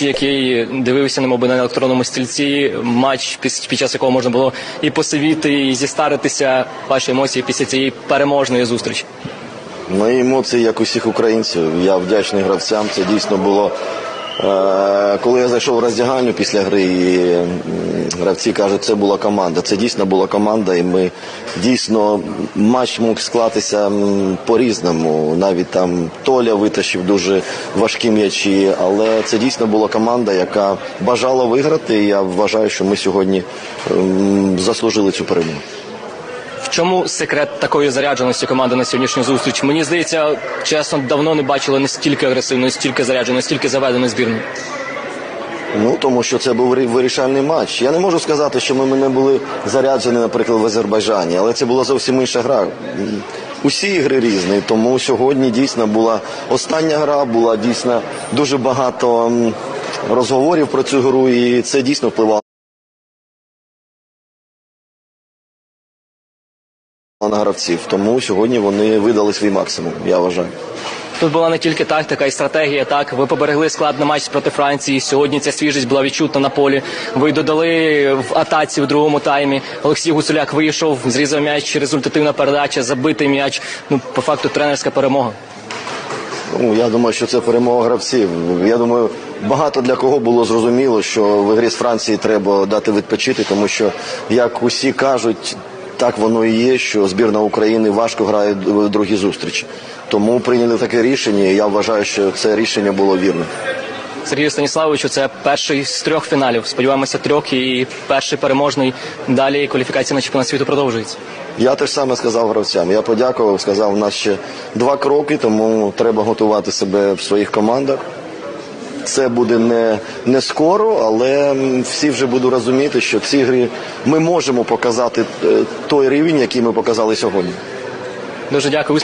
який дивився на моби на електронному стільці, матч, під, час якого можна було і посивіти, і зістаритися. Ваші емоції після цієї переможної зустрічі. Мої емоції, як усіх українців, я вдячний гравцям. Це дійсно було. е, Коли я зайшов в роздягальню після гри, гравці кажуть, це була команда. Це дійсно була команда, і ми дійсно матч мог склатися по-різному. Навіть там Толя витащив дуже важкі м'ячі, але це дійсно була команда, яка бажала виграти. І я вважаю, що ми сьогодні заслужили цю перемогу. В чому секрет такої зарядженості команди на сьогоднішню зустріч? Мені здається, чесно, давно не бачили настільки агресивної, настільки зарядженої, настільки заведеної збірної. Ну тому що це був вирішальний матч. Я не можу сказати, що ми не були заряджені, наприклад, в Азербайджані, але це була зовсім інша гра. Усі ігри різні, тому сьогодні дійсно була остання гра, була дійсно дуже багато розговорів про цю гру, і це дійсно впливало на гравців. Тому сьогодні вони видали свій максимум, я вважаю. Тут була не тільки тактика і стратегія. Так, ви поберегли склад на матч проти Франції. Сьогодні ця свіжість була відчутна на полі. Ви додали в атаці в другому таймі. Олексій Гуцуляк вийшов, зрізав м'яч, результативна передача, забитий м'яч. Ну, по факту, тренерська перемога. Ну, я думаю, що це перемога гравців. Я думаю, багато для кого було зрозуміло, що в грі з Франції треба дати відпочити, тому що, як усі кажуть, так воно і є, що збірна України важко грає в другі зустрічі. Тому прийняли таке рішення, і я вважаю, що це рішення було вірне. Сергію Станіславовичу, це перший з трьох фіналів. Сподіваємося, трьох і перший переможний. Далі кваліфікація на чемпіонат світу продовжується. Я теж саме сказав гравцям. Я подякував, сказав, у нас ще два кроки, тому треба готувати себе в своїх командах. Це буде не, не скоро, але всі вже будуть розуміти, що ці гри ми можемо показати е, той рівень, який ми показали сьогодні. Дуже дякую.